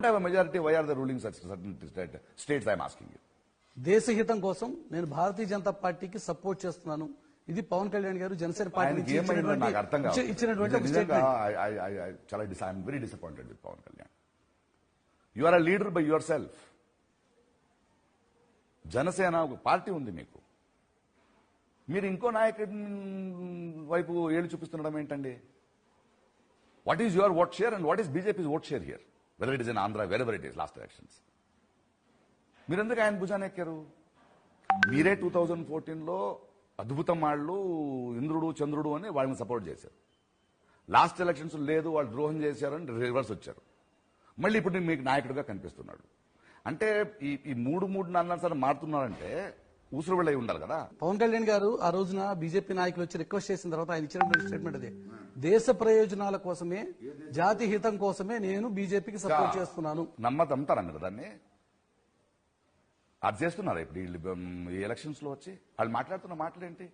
have a majority, why are they ruling such certain state- states? I'm asking you. దేశహితం కోసం నేను భారతీయ జనతా పార్టీకి support చేస్తున్నాను. ఇది పవన్ కళ్యాణ్ గారు జనసేన పార్టీ ఇచ్చినటువంటి- very disappointed with Pawan Kalyan you are a leader by yourself Janasena ఒక party ఉంది మీకు. మీరు ఇంకో నాయకుడి వైపు ఏళ్ళు చూపిస్తుండడం ఏంటండి? What is your vote share and what is BJP's vote share here whether it is in Andhra whether it is last elections మీరెందుకు ఆయన భుజాన్ని ఎక్కారు? మీరే టూ థౌజండ్ ఫోర్టీన్లో అద్భుతం వాళ్ళు ఇంద్రుడు చంద్రుడు అని వాళ్ళని సపోర్ట్ చేశారు. లాస్ట్ ఎలక్షన్స్ లేదు వాళ్ళు ద్రోహం చేశారని రివర్స్ వచ్చారు. మళ్ళీ ఇప్పుడు మీకు నాయకుడిగా కనిపిస్తున్నాడు. అంటే ఈ ఈ మూడు మూడు నాలుగు సార్లు మారుతున్నారంటే ఊసురు వెళ్ళి ఉండాలి కదా? పవన్ కళ్యాణ్ గారు ఆ రోజున బీజేపీ నాయకులు వచ్చి రిక్వెస్ట్ చేసిన తర్వాత ఆయన ఇచ్చినటువంటి స్టేట్మెంట్ అదే. దేశ ప్రయోజనాల కోసమే జాతి హితం కోసమే నేను బీజేపీకి సపోర్ట్ చేస్తున్నాను. నమ్మత నమ్ముతారా మీరు దాన్ని? అది చేస్తున్నారా ఇప్పుడు? వీళ్ళు ఈ ఎలక్షన్స్లో వచ్చి వాళ్ళు మాట్లాడుతున్న మాటలేంటి?